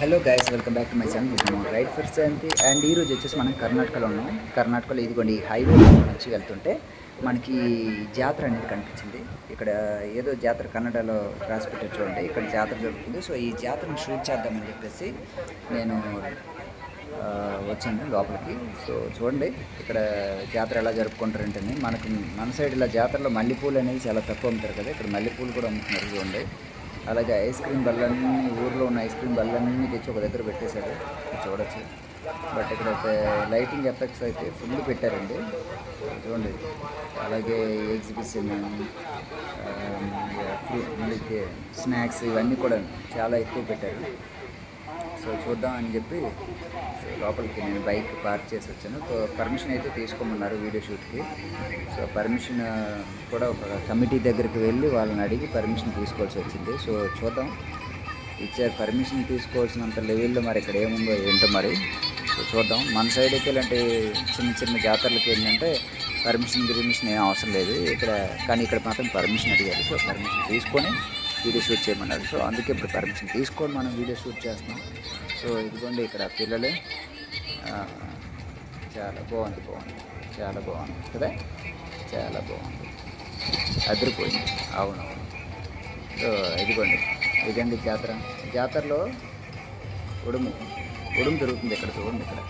Hello guys welcome back to my channel. Right for Jayanti and ఈ రోజు వచ్చేసి మనం కర్ణాటకలో ఉన్నాం. కర్ణాటకలో ఇదిగోండి హైవే నుంచి వెళ్తుంటే మనకి జాతర అనేది కనిపించింది. ఇక్కడ ఏదో జాతర కన్నడలో రాసి చూడండి. ఇక్కడ జాతర జరుగుతుంది. సో ఈ జాతరను షూట్ చేద్దామని చెప్పేసి నేను ఆ, వచ్చాను లోపలికి. సో చూడండి ఇక్కడ జాతర ఎలా జరుపుకుంటారంటే మనకి మన సైడ్ ఇలా జాతరలో మల్లెపూలు అనేది చాలా తక్కువ అమ్ముతారు కదా. ఇక్కడ మల్లెపూలు కూడా అమ్ముతున్నారు చూడండి. అలాగే ఐస్ క్రీమ్ బళ్ళన్నీ ఊర్లో ఉన్న ఐస్ క్రీమ్ బల్లన్నీ తెచ్చి ఒక దగ్గర పెట్టేశారు చూడొచ్చు. బట్ ఇక్కడ అయితే లైటింగ్ ఎఫెక్ట్స్ అయితే ఫుల్ పెట్టారండి. చూడండి. అలాగే ఎగ్జిబిషన్ ఫ్రూట్ స్నాక్స్ ఇవన్నీ కూడా చాలా ఎక్కువ పెట్టారు. సో చూద్దాం అని చెప్పి సో లోపలికి నేను బైక్ పార్క్ చేసి వచ్చాను. సో పర్మిషన్ అయితే తీసుకోమన్నారు వీడియో షూట్కి. సో పర్మిషన్ కూడా ఒక కమిటీ దగ్గరికి వెళ్ళి వాళ్ళని అడిగి పర్మిషన్ తీసుకోవాల్సి వచ్చింది. సో చూద్దాం. ఇచ్చారు పర్మిషన్ తీసుకోవాల్సినంత లెవెల్లో మరి ఇక్కడ ఏముందో ఏంటో మరి. సో చూద్దాం. మన సైడ్ అయితే ఇలాంటి చిన్న చిన్న జాతరలకి ఏంటంటే పర్మిషన్ గిర్మిషన్ ఏం అవసరం లేదు. ఇక్కడ కానీ ఇక్కడ మాత్రం పర్మిషన్ అడిగారు. సో పర్మిషన్ తీసుకొని వీడియో షూట్ చేయమన్నారు. సో అందుకే ఇప్పుడు పర్మిషన్ తీసుకొని మనం వీడియో షూట్ చేస్తున్నాం. సో ఇదిగోండి ఇక్కడ పిల్లలే. చాలా బాగుంది బాగుంది చాలా బాగుంది. కదా? చాలా బాగుంది. అదిరిపోయింది. అవునవును సో ఇదిగోండి ఇదండి జాతర. జాతరలో ఉడుము ఉడుము దొరుకుతుంది ఇక్కడ చూడండి ఇక్కడ.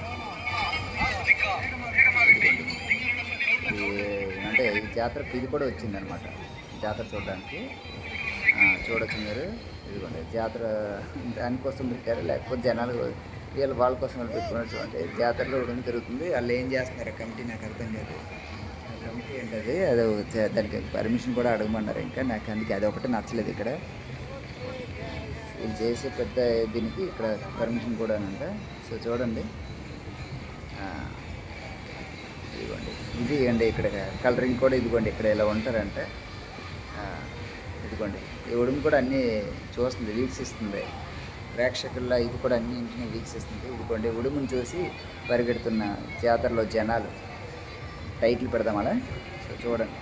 అంటే ఈ జాతరకు ఇది కూడా వచ్చిందనమాట జాతర చూడడానికి. చూడొచ్చు మీరు. ఇదిగోండి జాతర దానికోసం పెట్టారు లేకపోతే జనాలు వీళ్ళు వాళ్ళ కోసం వాళ్ళు పెట్టుకున్నారు చూడండి. జాతరలో కూడా తిరుగుతుంది. వాళ్ళు ఏం చేస్తున్నారు? కమిటీ నాకు అర్థం కాదు. కమిటీ ఏంటది? అది దానికి పర్మిషన్ కూడా అడగమన్నారు ఇంకా. నాకు అందుకే అది ఒకటి నచ్చలేదు ఇక్కడ. వీళ్ళు చేసే పెద్ద దీనికి ఇక్కడ పర్మిషన్ కూడా అంట. సో చూడండి. ఇదిగోండి. ఇది అండి ఇక్కడ కలరింగ్ కూడా ఇదిగోండి. ఇక్కడ ఇలా ఉంటారంటే. ఇదిగోండి. ఈ ఉడుము కూడా అన్నీ చూస్తుంది వీక్షిస్తుంది ప్రేక్షకుల్లో ఇది కూడా అన్నింటినీ వీక్షిస్తుంది ఇదిగోండి ఉడుముని చూసి పరిగెడుతున్న జాతరలో జనాలు. టైటిల్ పెడదాం అలా. సో చూడండి.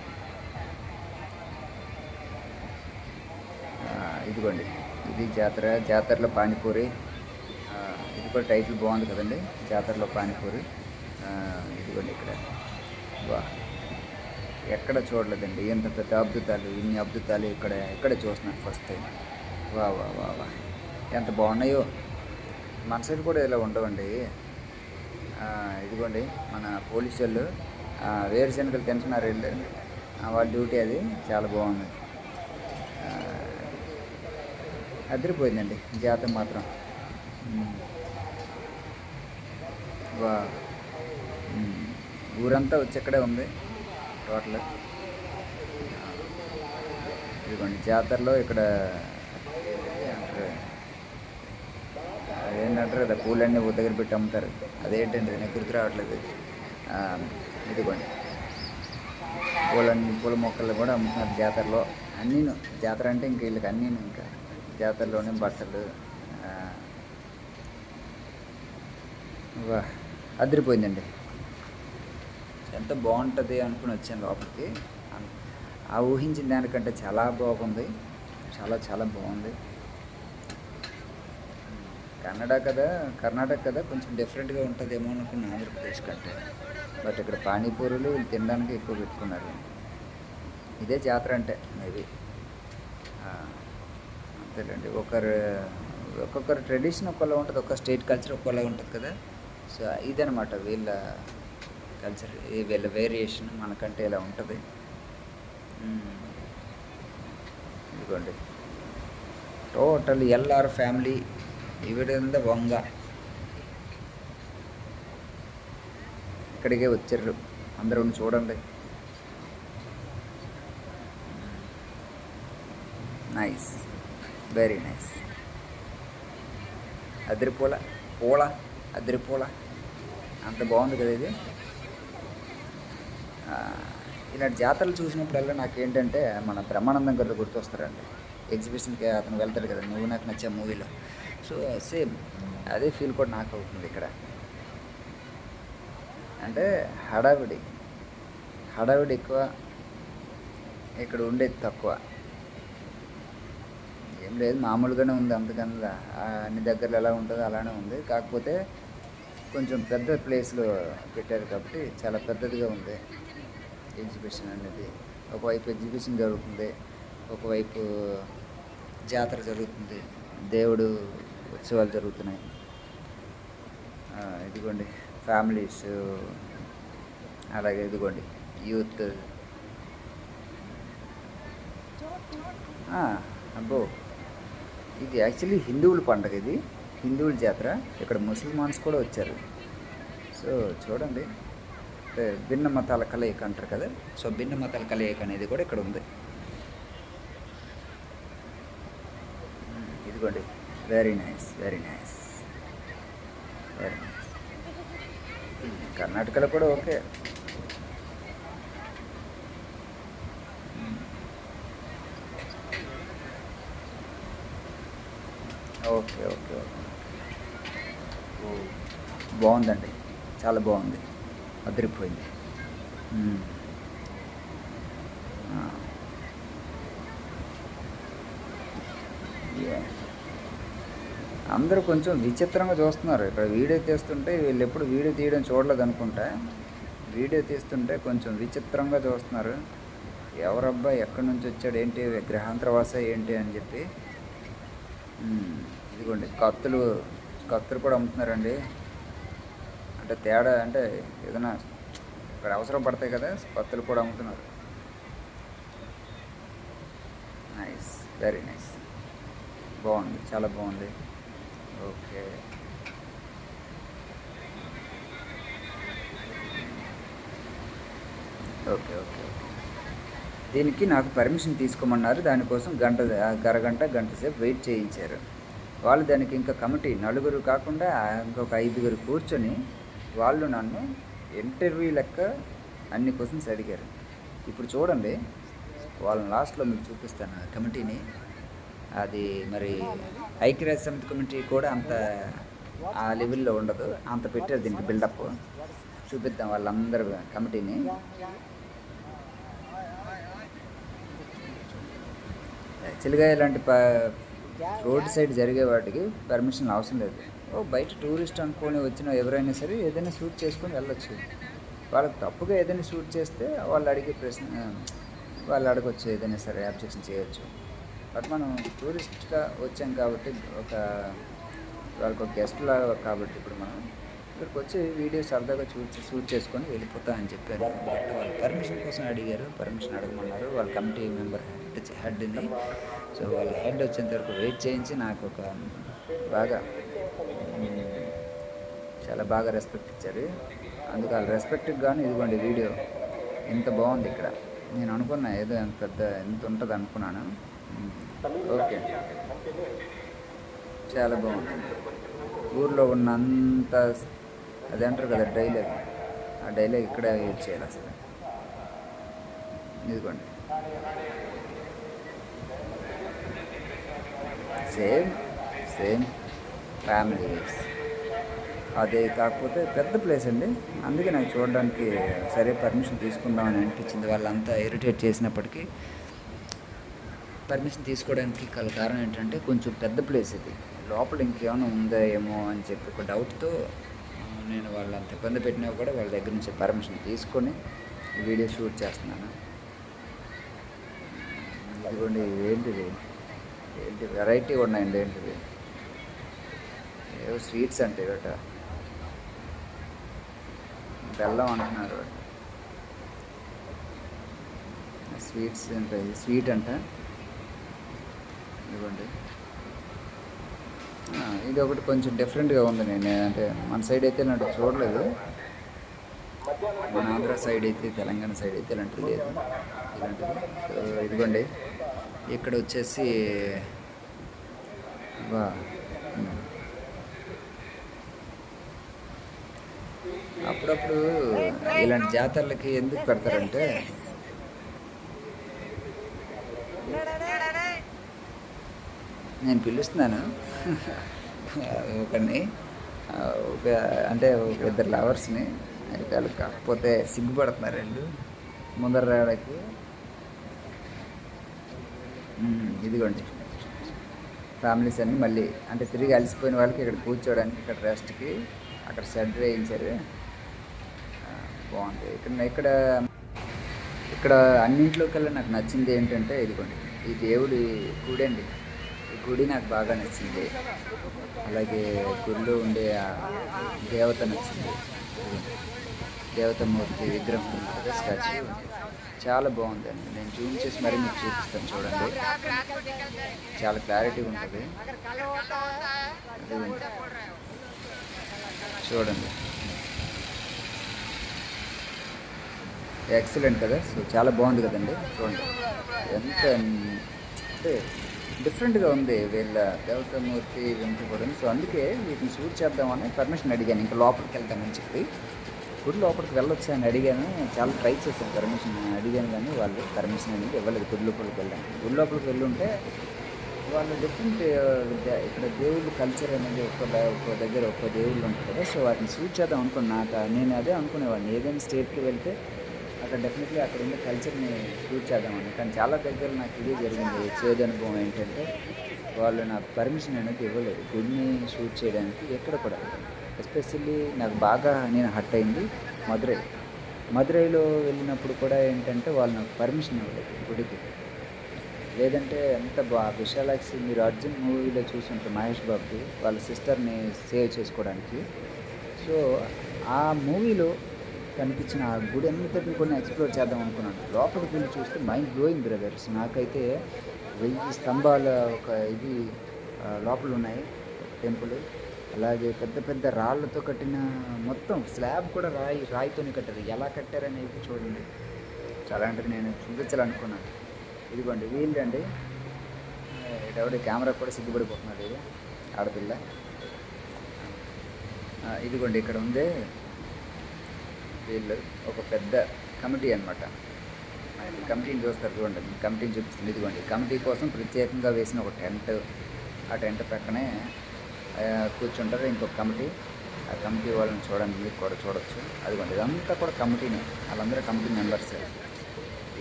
ఇదిగోండి ఇది జాతర జాతరలో పానీపూరి. ఇది కూడా టైటిల్ బాగుంది కదండి జాతరలో పానీపూరి. ఇదిగోండి ఇక్కడ. వా ఎక్కడ చూడలేదండి. ఎంత పెద్ద అద్భుతాలు ఇన్ని అద్భుతాలు ఇక్కడ ఎక్కడ చూస్తున్నాను ఫస్ట్ టైం వా వా వా వా. ఎంత బాగున్నాయో. మన సైడ్ కూడా ఇలా ఉండవండి. ఇదిగోండి మన పోలీసు వాళ్ళు వేరుశనగలు తింటున్నారు వీళ్ళు. వాళ్ళ డ్యూటీ అది. చాలా బాగుంది. అదిరిపోయిందండి. జాతర మాత్రం. వా. ఊరంతా వచ్చి ఇక్కడే ఉంది. టోటల్ ఇదిగోండి జాతరలో ఇక్కడ ఏమంటారు? అదేంటంటారు కదా పూలన్నీ ఒక దగ్గర పెట్టి అమ్ముతారు. అదేంటండి నాకు గుర్తు రావట్లేదు. ఇదిగోండి. పూలన్నీ పూల మొక్కలు కూడా అమ్ముతున్నారు జాతరలో. అన్నీను జాతర అంటే ఇంక వీళ్ళకి అన్నీను ఇంకా. జాతరలోనే బట్టలు వా అదిరిపోయిందండి. ఎంత బాగుంటుంది అనుకుని వచ్చాను లోపలికి. ఆ ఊహించిన దానికంటే చాలా బాగుంది. చాలా చాలా బాగుంది. కన్నడ కదా కర్ణాటక కదా కొంచెం డిఫరెంట్గా ఉంటుందేమో అనుకున్న ఆంధ్రప్రదేశ్ కంటే. బట్ ఇక్కడ పానీపూరీలు వీళ్ళు తినడానికి ఎక్కువ పెట్టుకున్నారు. ఇదే జాతర అంటే మేబీ. అంతేలేండి. ఒకరు ఒక్కొక్కరు ట్రెడిషన్ ఒక్కోలా ఉంటుంది. ఒక్క స్టేట్ కల్చర్ ఒక్కలా ఉంటుంది కదా. సో ఇదనమాట వీళ్ళ కల్చర్ వీళ్ళ వేరియేషన్ మనకంటే ఇలా ఉంటుంది. ఇదిగోండి. టోటల్ ఎల్ఆర్ ఫ్యామిలీ ఇవిడంద వంగ. ఇక్కడికే వచ్చారు. అందరూ చూడండి. నైస్ వెరీ నైస్ అదిరిపూల పూల అదిరిపూల. అంత బాగుంది కదా ఇది? ఇలాంటి జాతరలు చూసినప్పుడల్లా నాకేంటంటే మన బ్రహ్మానందం గారు గుర్తొస్తారండి. ఎగ్జిబిషన్కి అతను వెళ్తాడు కదా నువ్వు నాకు నచ్చే మూవీలో. సో సేమ్ అదే ఫీల్ కూడా నాకు అవుతుంది ఇక్కడ. అంటే హడావిడి హడావిడి ఎక్కువ ఇక్కడ ఉండేది తక్కువ. ఏం లేదు మామూలుగానే ఉంది అంతకన్నా అన్ని దగ్గరలో ఎలా ఉంటుందో అలానే ఉంది. కాకపోతే కొంచెం పెద్ద ప్లేస్లో పెట్టారు కాబట్టి చాలా పెద్దదిగా ఉంది. ఎగ్జిబిషన్ అనేది ఒకవైపు ఎగ్జిబిషన్ జరుగుతుంది ఒకవైపు జాతర జరుగుతుంది దేవుడు ఉత్సవాలు జరుగుతున్నాయి. ఇదిగోండి ఫ్యామిలీస్ అలాగే ఇదిగోండి యూత్. అబ్బో ఇది యాక్చువల్లీ హిందువుల పండగ ఇది హిందువుల జాతర. ఇక్కడ ముస్లిమాన్స్ కూడా వచ్చారు. సో చూడండి. భిన్న మతాల కలయిక అంటారు కదా. సో భిన్న మతాల కలయిక అనేది కూడా ఇక్కడ ఉంది. ఇదిగోండి. Very nice very nice very nice కర్ణాటకలో కూడా ఓకే. Okay okay okay. ఓ బాగుందండి. చాలా బాగుంది. అదిరిపోయింది. అందరూ కొంచెం విచిత్రంగా చూస్తున్నారు. ఇక్కడ వీడియో తీస్తుంటే వీళ్ళు ఎప్పుడు వీడియో తీయడం చూడలేదు అనుకుంటా. వీడియో తీస్తుంటే కొంచెం విచిత్రంగా చూస్తున్నారు. ఎవరబ్బా ఎక్కడి నుంచి వచ్చాడు ఏంటి గ్రహాంతరవాస ఏంటి అని చెప్పి. ఇదిగోండి కత్తులు కత్తులు కూడా అమ్ముతున్నారండి. అంటే తేడా అంటే ఏదైనా ఇక్కడ అవసరం పడతాయి కదా పత్తులు కూడా అమ్ముతున్నారు. నైస్ వెరీ నైస్ బాగుంది చాలా బాగుంది. ఓకే ఓకే ఓకే దీనికి నాకు పర్మిషన్ తీసుకోమన్నారు దానికోసం గంట అరగంట గంట సేపు వెయిట్ చేయించారు. వాళ్ళు దానికి ఇంకా కమిటీ నలుగురు కాకుండా ఇంకొక ఐదుగురు కూర్చొని వాళ్ళు నన్ను ఇంటర్వ్యూ లెక్క అన్ని క్వశ్చన్స్ అడిగారు. ఇప్పుడు చూడండి వాళ్ళని లాస్ట్లో మీకు చూపిస్తాను. కమిటీని. అది మరి ఐక్యరాజ్య సమితి కమిటీ కూడా అంత ఆ లెవెల్లో ఉండదు. అంత పెట్టారు దీనికి బిల్డప్. చూపిద్దాం వాళ్ళందరూ కమిటీని. యాక్చువల్గా ఇలాంటి ప రోడ్ సైడ్ జరిగే వాటికి పర్మిషన్ అవసరం లేదు. ఓ బయట టూరిస్ట్ అనుకొని వచ్చిన ఎవరైనా సరే ఏదైనా షూట్ చేసుకొని వెళ్ళొచ్చు. వాళ్ళకి తప్పుగా ఏదైనా షూట్ చేస్తే వాళ్ళు అడిగే ప్రశ్న వాళ్ళు అడగొచ్చు ఏదైనా సరే అబ్జెక్షన్ చేయొచ్చు. బట్ మనం టూరిస్ట్గా వచ్చాం కాబట్టి ఒక వాళ్ళకి ఒక గెస్ట్ లాగా కాబట్టి ఇప్పుడు మనం ఇక్కడికి వచ్చి వీడియో సరదాగా చూసి షూట్ చేసుకొని వెళ్ళిపోతా అని చెప్పారు. బట్ వాళ్ళు పర్మిషన్ కోసం అడిగారు పర్మిషన్ అడగమన్నారు. వాళ్ళ కమిటీ మెంబర్ హెడ్ హెడ్ని సో వాళ్ళ హెడ్ వచ్చేంత వరకు వెయిట్ చేయించి నాకు ఒక బాగా చాలా బాగా రెస్పెక్ట్ ఇచ్చారు. అందుకు వాళ్ళ రెస్పెక్ట్కి కానీ ఇదిగోండి వీడియో ఇంత బాగుంది ఇక్కడ. నేను అనుకున్నా ఏదో ఎంత పెద్ద ఎంత ఉంటుంది అనుకున్నాను. ఓకే. చాలా బాగుంటుంది ఊర్లో ఉన్నంత అది అంటారు కదా డైలాగ్. ఆ డైలాగ్ ఇక్కడ యూజ్ చేయాలి అసలు. ఇదిగోండి. సేమ్ సేమ్ ఫ్యామిలీస్ అదే కాకపోతే పెద్ద ప్లేస్ అండి. అందుకే నాకు చూడడానికి సరే పర్మిషన్ తీసుకుందామని అనిపించింది. వాళ్ళంతా ఇరిటేట్ చేసినప్పటికీ పర్మిషన్ తీసుకోవడానికి గల కారణం ఏంటంటే కొంచెం పెద్ద ప్లేస్ ఇది. లోపల ఇంకేమైనా ఉందా ఏమో అని చెప్పి ఒక డౌట్తో నేను వాళ్ళంత ఇబ్బంది పెట్టినా కూడా వాళ్ళ దగ్గర నుంచి పర్మిషన్ తీసుకొని వీడియో షూట్ చేస్తున్నాను. ఇదిగోండి ఏంటిది ఏంటి వెరైటీ ఉన్నాయండి ఏంటిది ఏవో స్వీట్స్ అంటే ఇవట బెల్లం అంటున్నారు. స్వీట్స్ ఉంటాయి స్వీట్ అంట. ఇదిగోండి. ఇది ఒకటి కొంచెం డిఫరెంట్గా ఉంది నేను అంటే మన సైడ్ అయితే ఇలాంటి చూడలేదు. మన ఆంధ్ర సైడ్ అయితే తెలంగాణ సైడ్ అయితే ఇలాంటిది లేదు. ఇలాంటిది. సో ఇదిగోండి. ఇక్కడ వచ్చేసి అప్పుడప్పుడు ఇలాంటి జాతరలకి ఎందుకు పెడతారంటే నేను పిలుస్తున్నాను. ఒకరిని ఒక అంటే ఒక ఇద్దరు లవర్స్ని అయితే వాళ్ళు కాకపోతే సిగ్గుపడుతున్నారు వాళ్ళు. ముందర రావడానికి ఇదిగోండి ఫ్యామిలీస్ అన్నీ మళ్ళీ అంటే తిరిగి అలసిపోయిన వాళ్ళకి ఇక్కడ కూర్చోవడానికి ఇక్కడ రెస్ట్కి అక్కడ షెడ్ వేయించారు. బాగుంది. ఇక్కడ ఇక్కడ ఇక్కడ అన్నింటిలోకెల్లా నాకు నచ్చింది ఏంటంటే ఇదిగోండి ఈ దేవుడి గుడి అండి. ఈ గుడి నాకు బాగా నచ్చింది. అలాగే గుడిలో ఉండే దేవత నచ్చింది. దేవతమూర్తి విగ్రహం స్టాచ్యూ చాలా బాగుందండి. నేను జూమ్ చేసి మరీ మీకు చూపిస్తాను చూడండి. చాలా క్లారిటీ ఉంటుంది. చూడండి. ఎక్సలెంట్ కదా? సో చాలా బాగుంది కదండి. చూడండి. ఎంత అంటే డిఫరెంట్గా ఉంది వీళ్ళ దేవతామూర్తి వెంట కూడా. సో అందుకే వీటిని షూట్ చేద్దామని పర్మిషన్ అడిగాను. ఇంకా లోపలికి వెళ్తామని చెప్పి. గుడి లోపలికి వెళ్ళొచ్చు అని అడిగాను. చాలా ట్రై చేశాను పర్మిషన్ అడిగాను కానీ వాళ్ళు పర్మిషన్ అనేది ఇవ్వలేదు. గుడి లోపలికి వెళ్ళాను. గుడి లోపలికి వెళ్ళుంటే వాళ్ళు డిఫరెంట్ ఇక్కడ దేవుళ్ళు కల్చర్ అనేది ఒక్క ఒక్క దగ్గర ఒక్క దేవుళ్ళు ఉంటారు కదా. సో వాటిని షూట్ చేద్దాం అనుకున్నాక నాకు నేను అదే అనుకునేవాడిని. ఏదైనా స్టేట్కి వెళ్తే అక్కడ డెఫినెట్లీ అక్కడ ఉన్న కల్చర్ని షూట్ చేద్దామని కానీ చాలా దగ్గర నాకు ఇదే జరిగింది. చేదు అనుభవం ఏంటంటే వాళ్ళు నాకు పర్మిషన్ అనేది ఇవ్వలేదు. గుడిని షూట్ చేయడానికి ఎక్కడ కూడా. ఎస్పెషల్లీ నాకు బాగా నేను హట్ అయింది మదురై మదురైలో వెళ్ళినప్పుడు కూడా ఏంటంటే వాళ్ళు నాకు పర్మిషన్ ఇవ్వలేదు గుడికి. లేదంటే ఎంత బా విశాలాక్షి మీరు అర్జున్ మూవీలో చూసుంటారు మహేష్ బాబుకి వాళ్ళ సిస్టర్ని సేవ్ చేసుకోవడానికి. సో ఆ మూవీలో కనిపించిన ఆ గుడి అంతటిని కొన్ని ఎక్స్ప్లోర్ చేద్దాం అనుకున్నాను. లోపలికి వెళ్ళి చూస్తే మైండ్ బ్లోయింగ్ బ్రదర్స్. నాకైతే వెయ్యి స్తంభాల ఒక ఇది లోపల ఉన్నాయి టెంపుల్. అలాగే పెద్ద పెద్ద రాళ్ళతో కట్టిన మొత్తం స్లాబ్ కూడా రాయి రాయితోనే కట్టారు. ఎలా కట్టారనేది చూడండి. చాలా అంటే నేను చూపించాలనుకున్నాను. ఇదిగోండి వీళ్ళండి. ఎవడి కెమెరా కూడా సిగ్గుపడిపోతున్నాడు ఇది ఆడపిల్ల. ఇదిగోండి ఇక్కడ ఉంది వీళ్ళు ఒక పెద్ద కమిటీ అనమాట కమిటీని చూస్తారు చూడండి కమిటీని చూపిస్తుంది. ఇదిగోండి కమిటీ కోసం ప్రత్యేకంగా వేసిన ఒక టెంట్ ఆ టెంట్ పక్కనే కూర్చుంటారు ఇంకొక కమిటీ. ఆ కమిటీ వాళ్ళని చూడండి మీరు కూడా చూడొచ్చు. అదిగోండి ఇదంతా కూడా కమిటీనే. వాళ్ళందరూ కమిటీ మెంబర్స్.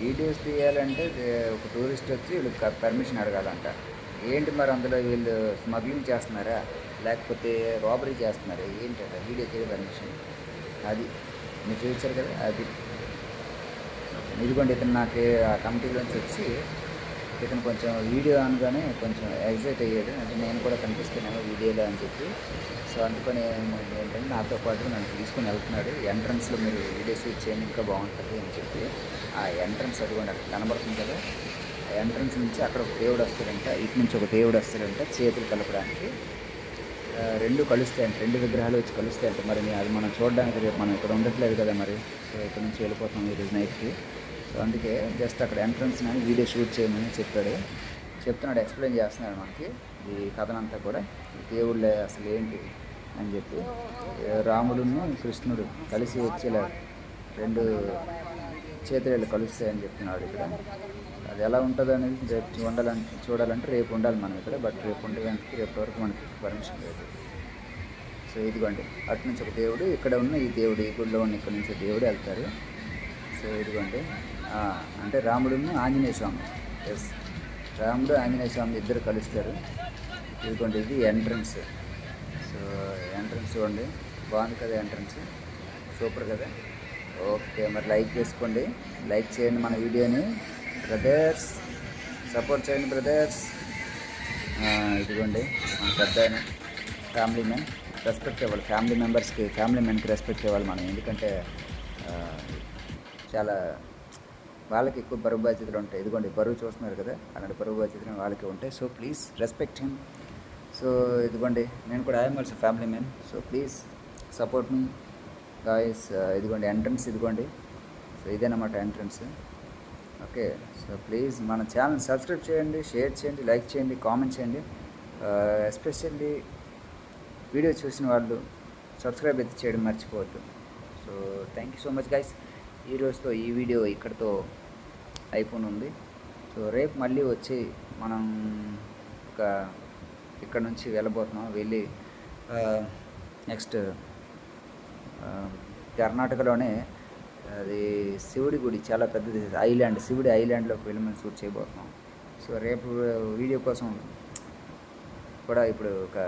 వీడియోస్ తీయాలంటే ఒక టూరిస్ట్ వచ్చి వీళ్ళు పర్మిషన్ అడగాలంట. ఏంటి మరి అందులో వీళ్ళు స్మగ్లింగ్ చేస్తున్నారా? లేకపోతే రాబరీ చేస్తున్నారా? ఏంటంటే వీడియో తీయ పర్మిషన్. అది మీరు చూపించారు కదా అది. ఇదిగోండి ఇతను నాకు ఆ కమిటీలోంచి వచ్చి ఇతను కొంచెం వీడియో అనగానే కొంచెం ఎగ్జైట్ అయ్యాడు. అంటే నేను కూడా కనిపిస్తున్నాను వీడియోలో అని చెప్పి. సో అందుకని ఏంటంటే నాతో పాటు నన్ను తీసుకుని వెళ్తున్నాడు. ఎంట్రన్స్లో మీరు వీడియో షూట్ చేయండి ఇంకా బాగుంటుంది అని చెప్పి. ఆ ఎంట్రన్స్ అదిగోండి అక్కడ కనబడుతుంది కదా. ఆ ఎంట్రన్స్ నుంచి అక్కడ ఒక దేవుడు వస్తాడంట. ఇటు నుంచి ఒక దేవుడు వస్తాడంట చేతులు కలపడానికి. రెండు రెండు కలుస్తాయంట. రెండు విగ్రహాలు వచ్చి కలుస్తాయంట. మరి అది మనం చూడడానికి రేపు మనం ఇక్కడ ఉండట్లేదు కదా మరి. సో ఇక్కడ నుంచి వెళ్ళిపోతాం ఈరోజు నైట్కి. సో అందుకే జస్ట్ అక్కడ ఎంట్రన్స్ అని వీడియో షూట్ చేయమని చెప్పాడు. చెప్తున్నాడు ఎక్స్ప్లెయిన్ చేస్తున్నాడు మనకి. ఈ కథనంతా కూడా ఈ దేవుళ్ళే అసలు ఏంటి అని చెప్పి. రాముడును కృష్ణుడు కలిసి వచ్చేలా రెండు చేతులు కలుస్తాయని చెప్తున్నాడు ఇక్కడ. అది ఎలా ఉంటుందో అనేది రేపు చూడాలంటే చూడాలంటే రేపు ఉండాలి మనం ఇక్కడ బట్ రేపు ఉండడానికి రేపటి వరకు మనకి పర్మిషన్ లేదు. సో ఇదిగోండి అటు నుంచి ఒక దేవుడు ఇక్కడ ఉన్న ఈ దేవుడు ఈ గుడిలో ఉన్న ఇక్కడ నుంచి దేవుడు వెళ్తారు. సో ఇదిగోండి. అంటే రాముడును ఆంజనేయ స్వామి. ఎస్ రాముడు ఆంజనేయ స్వామి ఇద్దరు కలుస్తారు. ఇదిగోండి ఇది ఎంట్రన్స్ సో ఎంట్రన్స్ చూడండి. బాగుంది కదా ఎంట్రన్స్ సూపర్ కదా. ఓకే మరి లైక్ చేసుకోండి. లైక్ చేయండి మన వీడియోని. బ్రదర్స్ సపోర్ట్ చేయండి బ్రదర్స్ ఇదిగోండి మన పెద్ద ఫ్యామిలీ మ్యాన్ రెస్పెక్ట్ ఇవ్వాలి. ఫ్యామిలీ మెంబర్స్కి ఫ్యామిలీ మ్యాన్కి రెస్పెక్ట్ ఇవ్వాలి మనం. ఎందుకంటే చాలా వాళ్ళకి ఎక్కువ బరువు బాధ్యతలు ఉంటాయి. ఇదిగోండి బరువు చూస్తున్నారు కదా అలాంటి బరువు బాధ్యతలు వాళ్ళకి ఉంటాయి. So please respect him so ఇదిగోండి నేను కూడా I'm also family man so please support me guys ఇదిగోండి ఎంట్రన్స్ ఇదిగోండి. సో ఇదేనమాట ఎంట్రన్స్ ఓకే సో ప్లీజ్ మన ఛానల్ సబ్స్క్రైబ్ చేయండి షేర్ చేయండి లైక్ చేయండి కామెంట్ చేయండి. Uh, ఎస్పెషల్లీ వీడియో చూసిన వాళ్ళు సబ్స్క్రైబ్ అయితే చేయడం మర్చిపోవద్దు. So thank you so much guys ఈరోజుతో ఈ వీడియో ఇక్కడితో అయిపోనుంది సో రేపు మళ్ళీ వచ్చి మనం ఒక ఇక్కడ నుంచి వెళ్ళబోతున్నాం. వెళ్ళి నెక్స్ట్ కర్ణాటకలోనే అది శివుడి గుడి చాలా పెద్దది. ఐలాండ్ శివుడి ఐలాండ్లోకి వెళ్ళి మనం షూట్ చేయబోతున్నాం. సో రేపు వీడియో కోసం కూడా ఇప్పుడు ఒక